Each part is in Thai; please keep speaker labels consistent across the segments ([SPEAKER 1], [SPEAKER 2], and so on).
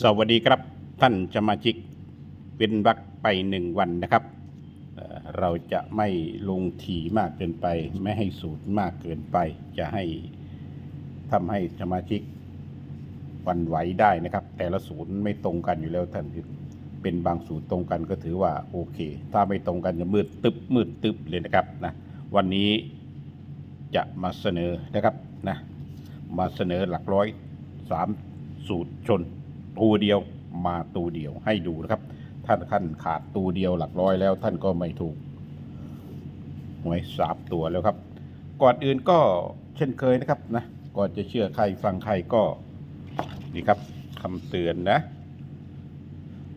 [SPEAKER 1] สวัสดีครับท่านสมาชิกเป็นวักไปหนึ่งวันนะครับเอ่อเราจะไม่ลงถี่มากเกินไป ไม่ให้สูตรมากเกินไป จะให้ทำให้สมาชิกหวันไหวได้นะครับ แต่ละสูตรไม่ตรงกันอยู่แล้วท่านเป็นบางสูตรตรงกันก็ถือว่าโอเค ถ้าไม่ตรงกันจะมืดตึบมืดตึบเลยนะครับนะวันนี้จะมาเสนอนะครับนะมาเสนอหลักร้อยสามสูตรชน ตัวเดียวมาตัวเดียวให้ดูนะครับ ท่านท่านขาดตัวเดียวหลักร้อยแล้ว ท่านก็ไม่ถูกหวยสามตัวแล้วครับ ก่อนอื่นก็เช่นเคยนะครับนะก่อนจะเชื่อใครฟังใครก็นี่ครับคำเตือนนะ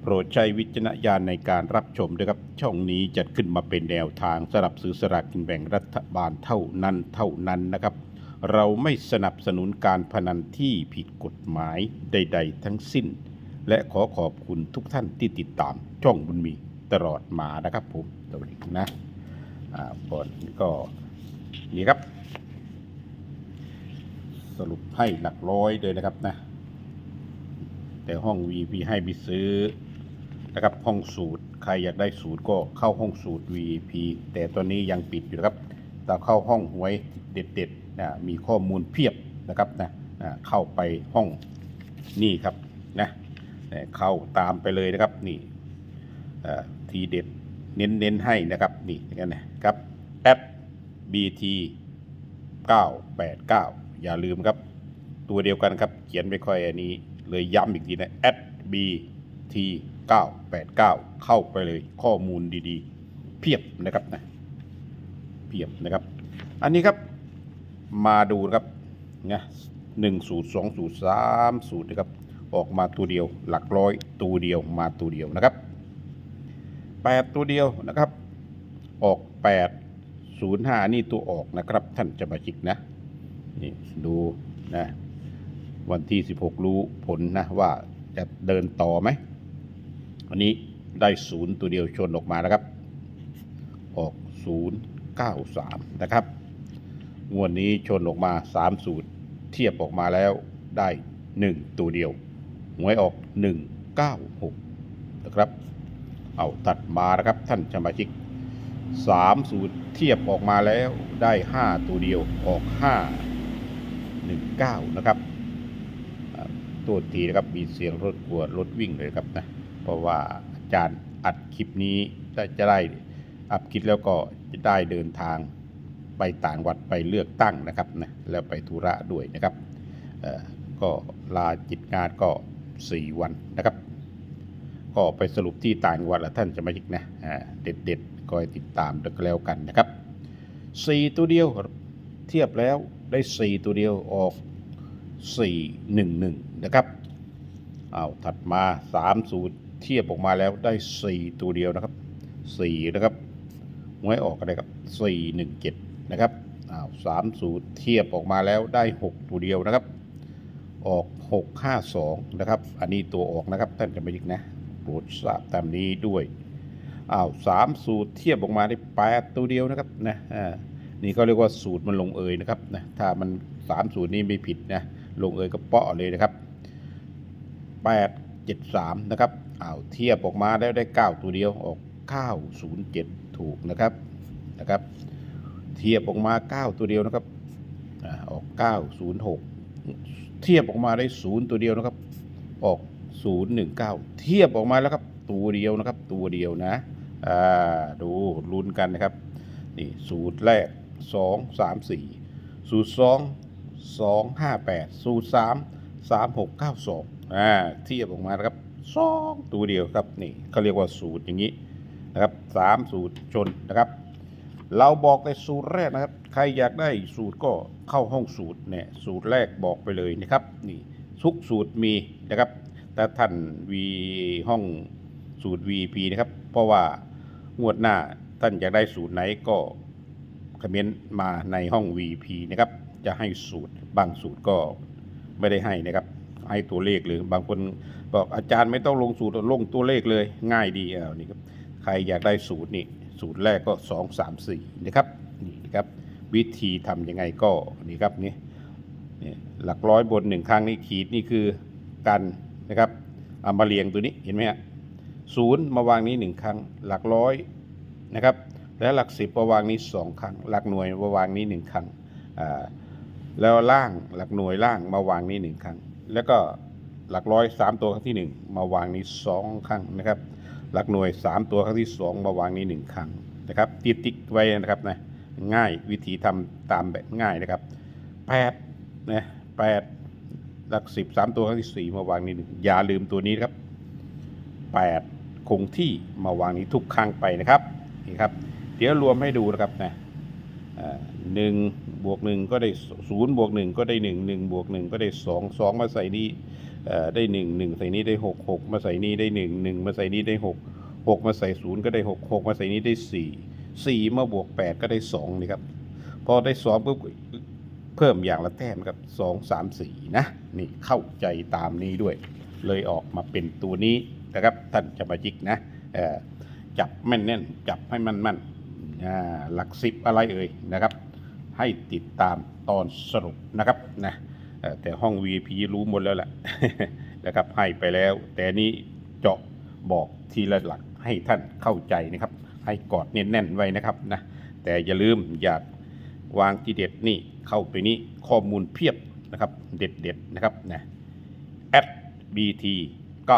[SPEAKER 1] โปรดใช้วิจารณญาณในการรับชมด้วยครับ ช่องนี้จัดขึ้นมาเป็นแนวทางสำหรับซื้อสลากกินแบ่งรัฐบาลเท่านั้นเท่านั้นนะครับ เราไม่สนับสนุนการพนันที่ผิดกฎหมายใด ๆ ทั้งสิ้น และขอขอบคุณทุกท่านที่ติดตามช่องบุญมีตลอดมานะครับผมสวัสดีนะอ่าก่อนก็นี่ครับ สรุปให้หลักร้อยเลยนะครับนะ แต่ห้อง VP ให้ไปซื้อนะครับห้องสูตรใครอยากได้สูตรก็เข้าห้องสูตร VP แต่ตอนนี้ยังปิดอยู่นะครับแต่เข้าห้องหวยเด็ดๆ นะมีข้อมูลเพียบนะครับนะเข้าไปห้องนี่ครับนะเนี่ยเข้าตามไปเลยนะครับนี่ทีเด็ดเน้นๆให้นะครับนี่อย่างนั้นนะครับแอป BT 989 อย่าลืมครับ ตัวเดียวกันครับ เขียนไม่ค่อยอันนี้ เลยย้ำอีกทีนะ at bt 989 เข้าไปเลยข้อมูลดีๆ เพียบนะครับนะเพียบนะครับ อันนี้ครับ มาดูนะครับนะหนึ่งสูตรสองสูตรสามสูตรนะครับออกมาตัวเดียวหลักร้อยตัวเดียวมาตัวเดียวนะครับแปดตัวเดียวนะครับ ออกแปดศูนย์ห้านี่ตัวออกนะครับ ท่านจะมาจิกนะนี่ดูนะวันที่16รู้ผลนะว่าจะเดินต่อไหมอันนี้ได้ศูนย์ตัวเดียวชนออกมานะครับ ออก093นะครับ งวดนนี้ชนออกมา 3 สูตร เทียบออกมาแล้วได้ 1 ตัวเดียว หวยออก 196 นะครับ เอาตัดมานะครับท่านสมาชิก 3 สูตรเทียบออกมาแล้วได้ 5 ตัวเดียวออก 5 19 นะครับตัวทีนะครับมีเสียงรถกลัวรถวิ่งเลยครับนะเพราะว่าอาจารย์อัดคลิปนี้ได้จะได้อัพคลิปแล้วก็จะได้เดินทาง ไปต่างวัดไปเลือกตั้งนะครับนะแล้วไปธุระด้วยนะครับก็ลาจิตงานก็ 4 วันนะครับ ก็ไปสรุปที่ต่างวัดละท่านจะมาจิกนะเด็ดๆก็ให้ติดตามกันแล้วกันนะครับ 4 ตัวเดียวเทียบแล้วได้ 4 ตัวเดียวออก 411 นะครับเอาถัดมา3สูตรเทียบออกมาแล้วได้ 4 ตัวเดียวนะครับ 4 นะครับหวยออกอะไรครับ417 นะครับอ้าว3สูตรเทียบออกมาแล้วได้ 6 ตัวเดียวนะครับ ออก 652 นะครับ อันนี้ตัวออกนะครับ ท่านจะไม่ยิกนะโปรดทราบตามนี้ด้วยอ้าว3สูตรเทียบออกมาได้8ตัวเดียวนะครับนะอ่านี่ก็เรียกว่าสูตรมันลงเอยนะครับนะถ้ามัน3สูตรนี้ไม่ผิดนะลงเอยก็เปาะเลยนะครับ8 7 3นะครับอ้าวเทียบออกมาแล้วได้9ตัวเดียวออก907ถูกนะครับนะครับ เทียบออกมา 9 ตัวเดียวนะครับออก 906 เทียบออกมาได้ 0 ตัวเดียวนะครับ ออก 019 เทียบออกมาแล้วครับตัวเดียวนะครับ ตัวเดียวนะอ่าดูลุ้นกันนะครับนี่สูตรแรก 2 3 4 สูตร 2 2 5 8 สูตร 3 3 6 9 2อ่าเทียบออกมานะครับสองตัวเดียวครับนี่เขาเรียกว่าสูตรอย่างนี้นะครับสามสูตรชนนะครับ เราบอกในสูตรแรกนะครับ ใครอยากได้สูตรก็เข้าห้องสูตรเนี่ยสูตรแรกบอกไปเลยนะครับนี่ทุกสูตรมีนะครับแต่ท่านวีห้องสูตร VP นะครับ เพราะว่างวดหน้าท่านอยากได้สูตรไหนก็คอมเมนต์มาในห้อง VP นะครับ จะให้สูตรบางสูตรก็ไม่ได้ให้นะครับ ให้ตัวเลขเลยบางคนบอกอาจารย์ไม่ต้องลงสูตรลงตัวเลขเลยง่ายดีเอานี่ครับใครอยากได้สูตรนี่ สูตรแรกก็ 2 3 4 นะครับนี่นะครับวิธีทำยังไงก็นี่ครับนี่นี่หลักร้อยบนหนึ่งครั้งนี่ขีดนี่คือกันนะครับเอามาเรียงตัวนี้เห็นไหมฮะศูนย์มาวางนี้หนึ่งครั้ง หลักร้อยนะครับและหลักสิบมาวางนี้สองครั้ง หลักหน่วยมาวางนี้หนึ่งครั้งอ่าแล้วล่างหลักหน่วยล่างมาวางนี้หนึ่งครั้ง แล้วก็หลักร้อยสามตัวครั้งที่หนึ่งมาวางนี้สองครั้งนะครับ หลักหน่วยสามตัวครั้งที่สองมาวางนี้หนึ่งครั้งนะครับติดติ๊กไว้นะครับนะง่ายวิธีทำตามแบบง่ายนะครับแปดนะแปดหลักสิบสามตัวครั้งที่สี่มาวางนี้หนึ่งอย่าลืมตัวนี้ครับแปดคงที่มาวางนี้ทุกครั้งไปนะครับนี่ครับเดี๋ยวรวมให้ดูนะครับนะหนึ่งบวกหนึ่งก็ได้ศูนย์บวกหนึ่งก็ได้หนึ่งหนึ่งบวกหนึ่งก็ได้สองสองมาใส่นี้ ได้หนึ่งหนึ่งใส่นี้ได้หกหกมาใส่นี้ได้หนึ่งหนึ่งมาใส่นี้ได้หกหกมาใส่ศูนย์ก็ได้หกหกมาใส่นี้ได้สี่สี่มาบวกแปดก็ได้สองนี่ครับ พอได้สองปุ๊บเพิ่มอย่างละแต้มครับสองสามสี่นะนี่เข้าใจตามนี้ด้วย เลยออกมาเป็นตัวนี้นะครับท่านจะมาจิกนะจับแม่นแน่นจับให้มันมันอ่าหลักสิบอะไรเอ่ยนะครับ ให้ติดตามตอนสรุปนะครับนะ แต่ห้อง VIP รู้หมดแล้วแหละนะครับให้ไปแล้ว แต่นี้เจาะบอกทีละหลักให้ท่านเข้าใจนะครับ ให้กอดแน่นๆไว้นะครับนะแต่อย่าลืมอย่าวางทีเด็ดนี่เข้าไปนี้ข้อมูลเพียบนะครับ เด็ดๆนะครับนะ at bt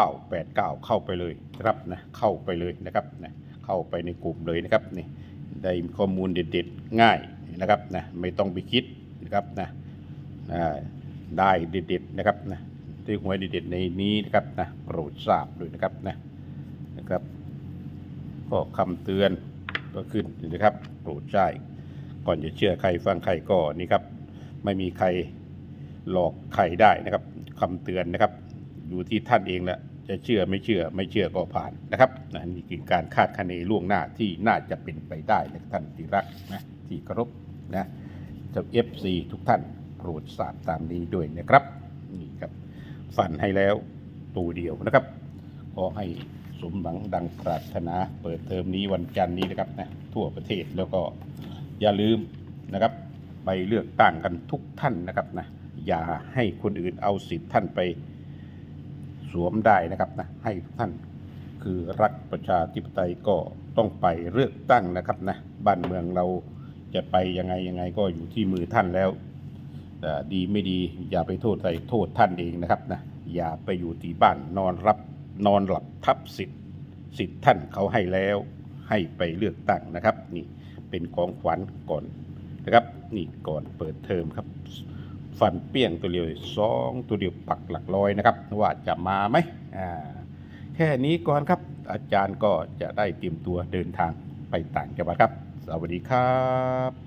[SPEAKER 1] 989 เข้าไปเลยนะครับนะเข้าไปเลยนะครับนะเข้าไปในกลุ่มเลยนะครับนี่ได้ข้อมูลเด็ดๆง่ายนะครับนะไม่ต้องไปคิดนะครับนะอ่า ได้เด็ดๆนะครับนะได้หวยเด็ดๆในนี้นะครับนะโปรดทราบด้วยนะครับนะนะครับก็คำเตือนก็ขึ้นนะครับโปรดใช้ก่อนจะเชื่อใครฟังใครก็นี่ครับ ไม่มีใครหลอกใครได้นะครับคำเตือนนะครับ อยู่ที่ท่านเองแหละจะเชื่อไม่เชื่อไม่เชื่อก็ผ่านนะครับนะนี่คือการคาดคะเนล่วงหน้าที่น่าจะเป็นไปได้นะท่านที่รักนะที่เคารพนะเจ้าเอฟซีทุกท่าน โปรดทราบตามนี้ด้วยนะครับนี่ครับฝันให้แล้วตัวเดียวนะครับขอให้สมหวังดังปรารถนา เปิดเทอมนี้วันจันทร์นี้นะครับนะทั่วประเทศแล้วก็อย่าลืมนะครับ ไปเลือกตั้งกันทุกท่านนะครับนะอย่าให้คนอื่นเอาสิทธิ์ท่านไปสวมได้นะครับนะให้ทุกท่านคือรักประชาธิปไตยก็ต้องไปเลือกตั้งนะครับนะบ้านเมืองเราจะไปยังไงยังไงก็อยู่ที่มือท่านแล้ว ดีไม่ดีอย่าไปโทษใส่โทษท่านเองนะครับนะอย่าไปอยู่ที่บ้านนอนรับนอนหลับทับสิทธิ์สิทธิ์ท่านเขาให้แล้วให้ไปเลือกตั้งนะครับ นี่เป็นของขวัญก่อนนะครับ นี่ก่อนเปิดเทอมครับ ฟันเปี้ยงตัวเดียวสองตัวเดียวปักหลักร้อยนะครับ ว่าจะมาไหมอ่าแค่นี้ก่อนครับ อาจารย์ก็จะได้เตรียมตัวเดินทางไปต่างจังหวัดครับ สวัสดีครับ